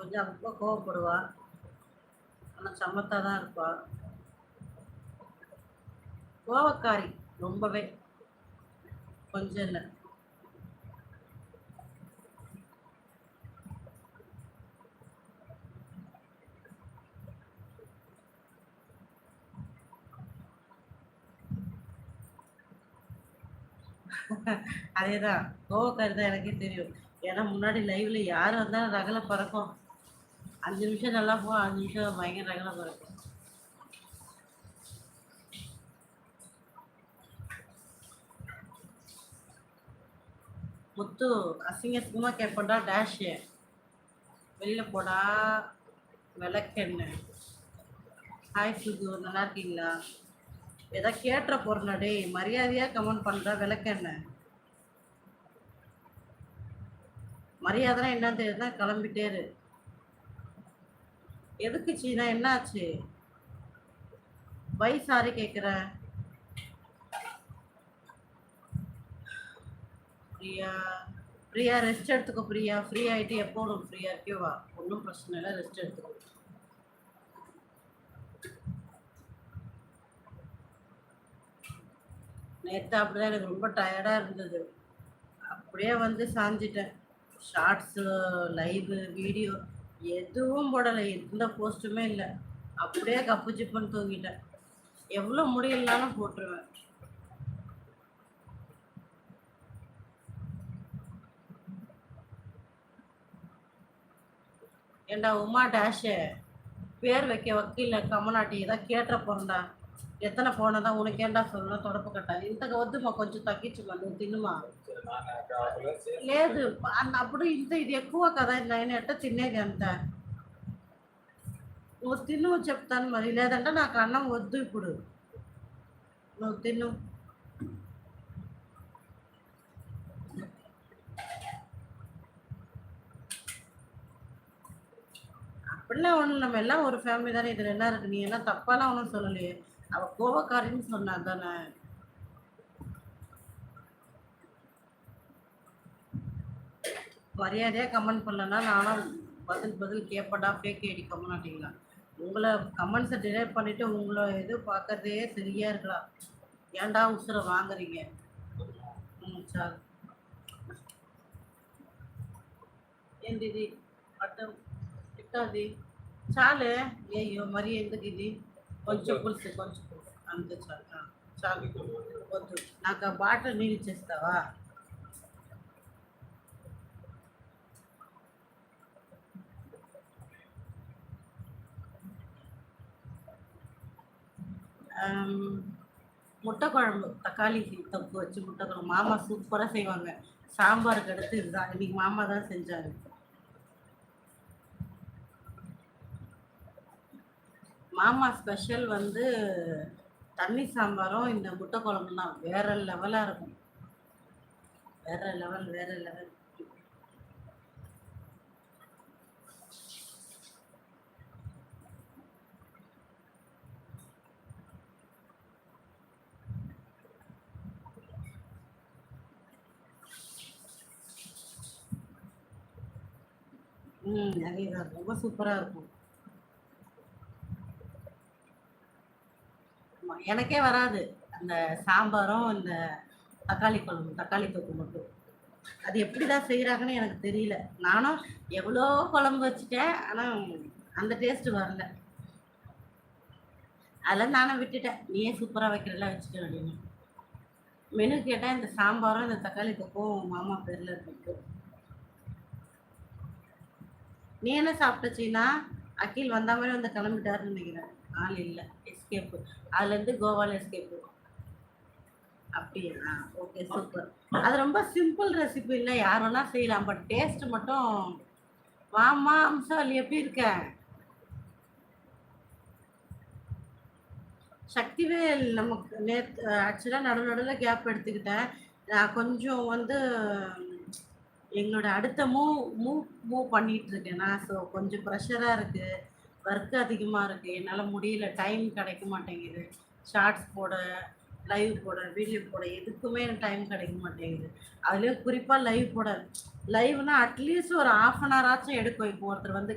கொஞ்சம் ரொம்ப கோவப்படுவா. ஆனால் சமத்தாக தான் இருப்பா. கோவக்காரி ரொம்பவே. கொஞ்சம் இல்லை. அதேதான். கோவக்காரி தான் எனக்கே தெரியும். ஏன்னா முன்னாடி லைவ்ல யார் வந்தாலும் ரகலை பறக்கும். அஞ்சு நிமிஷம் நல்லா போகும் அஞ்சு நிமிஷம் பயங்கர ரகலாக பறக்கும் முத்து அசிங்க அசிங்கமாக கேட்பண்டா டேஷு வெளியில் போடா விளக்கெண்ணெய் ஹாய் சுகு நல்லா இருக்கீங்களா? ஏதோ கேட்டுற போறா டேய். மரியாதையாக கமெண்ட் பண்ணுற விளக்கெண்ணெய் மரியாதைனா என்னன்னு தெரியுதுன்னா கிளம்பிட்டே இரு. எதுக்கு சீனா? என்னாச்சு? வை சாரி கேட்குறேன் பிரியா. பிரியா ரெஸ்ட் எடுத்துக்கோ பிரியா. ஃப்ரீ ஆகிட்டு எப்போ உனக்கு ஃப்ரீயாக இருக்கேவா ஒன்றும் பிரச்சனை இல்லை ரெஸ்ட் எடுத்துக்கோ. நேற்று அப்படிதான் எனக்கு ரொம்ப டயர்டாக இருந்தது. அப்படியே வந்து சாஞ்சிட்டேன். ஷார்ட்ஸு லைவு வீடியோ எதுவும் போடலை. எந்த போஸ்ட்டுமே இல்லை. அப்படியே கப்பு சிப்புன்னு தூங்கிட்டேன். எவ்வளோ முடியலனாலும் போட்டுருவேன். ஏண்டா உமா டேஷு பேர் வைக்க வக்கீல கமநாட்டி ஏதாவது கேட்டுற போறேன்டா எத்தனை போனை தான் உனக்கு ஏன்டா சொல்லணும் தொடப்பு கட்டா ఇంత వద్దుమా కొంచెం తగ్గించుమా నువ్వు తినుమా లేదు అన్న అప్పుడు ఇంత ఇది ఎక్కువ కదా నేను ఎట్ట తినేది అంత నువ్వు తిను చెప్తాను మరి లేదంటే నాకు అన్నం వద్దు ఇప్పుడు నువ్వు తిను அப்படிலாம் ஒன்றும் நம்ம எல்லாம் ஒரு ஃபேமிலி தானே இதில் என்ன இருக்கு நீ எல்லாம் தப்பாலாம் ஒன்றும் சொல்லலையே அவ கோபக்காரின்னு சொன்னா தானே. மரியாதையாக கமெண்ட் பண்ணலன்னா நானும் பதில் பதில் கேட்படா பேக்கி அடிக்க மாட்டீங்களா உங்களை கமெண்ட்ஸை டிலேட் பண்ணிவிட்டு உங்களை இது பார்க்கறதே சரியா இருக்கலாம் ஏன்டா உசுரை வாங்குறீங்க? ம் சார். ஏன் திதி? பட்டம் திட்டாதி சாலு? ஐயோ மரியா எந்த திதி? కొంచెం పులుసు కొంచెం పులుసు అంతే చాలు ఆ, చాలు వద్దు నాకు ఆ బాటిల్ నీళ్ళు ఇచ్చేస్తావా ஆம், முட்டை குழம்பு தக்காளி தொக்கு வச்சு முட்டை குழம்பு மாமா சூப்பராக செய்வாங்க சாம்பாருக்கு அடுத்து இதுதான் இன்னைக்கு மாமா தான் செஞ்சாங்க மாமா ஸ்பெஷல் வந்து தண்ணி சாம்பாரும் இந்த முட்டை குழம்பு தான். வேற லெவலாக இருக்கும். வேற லெவல் வேற லெவல் ம் அதேதான் ரொம்ப சூப்பராக இருக்கும். எனக்கே வராது. அந்த சாம்பாரும் இந்த தக்காளி குழம்பு தக்காளி தொக்கு மட்டும். அது எப்படி தான் செய்கிறாங்கன்னு எனக்கு தெரியல. நானும் எவ்வளோ குழம்பு வச்சுட்டேன் ஆனால் அந்த டேஸ்ட்டு வரல. அதெல்லாம் நானும் விட்டுட்டேன். நீயே சூப்பராக வைக்கிறதெல்லாம் வச்சுட்டேன் அப்படின்னு. மெனு கேட்டால் இந்த சாம்பாரும் இந்த தக்காளி தொக்கும் மாமா பேரில் இருக்கு. நீ என்ன சாப்பிட்டச்சின்னா அக்கீல் வந்த மாதிரி வந்து கிளம்பிட்டாருன்னு நினைக்கிறேன். ஆள் இல்லை. எஸ்கேப்பு அதுலேருந்து கோவாவில் எஸ்கேப் அப்படியா ஓகே சூப்பர் அது ரொம்ப சிம்பிள் ரெசிபி இல்லை. யார் வேணா செய்யலாம். பட் டேஸ்ட் மட்டும் வாமா அம்சால் எப்படி இருக்க? சக்திவேல் நமக்கு. நேற்று ஆக்சுவலாக நடு நடுவில் கேப் எடுத்துக்கிட்டேன். நான் கொஞ்சம் வந்து எங்களோட அடுத்த மூவ் மூவ் மூவ் பண்ணிகிட்ருக்கேன் இருக்கேன். நான் ஸோ கொஞ்சம் ப்ரெஷராக இருக்குது ஒர்க் அதிகமாக இருக்குது என்னால் முடியல. டைம் கிடைக்க மாட்டேங்குது. ஷார்ட்ஸ் போட லைவ் போட வீடியோ போட எதுக்குமே எனக்கு டைம் கிடைக்க மாட்டேங்குது. அதுலேயும் குறிப்பாக லைவ் போட லைவ்னால் அட்லீஸ்ட் ஒரு ஆஃப் அன் ஹவர் ஆச்சும் எடுக்கும். இப்போ ஒருத்தர் வந்து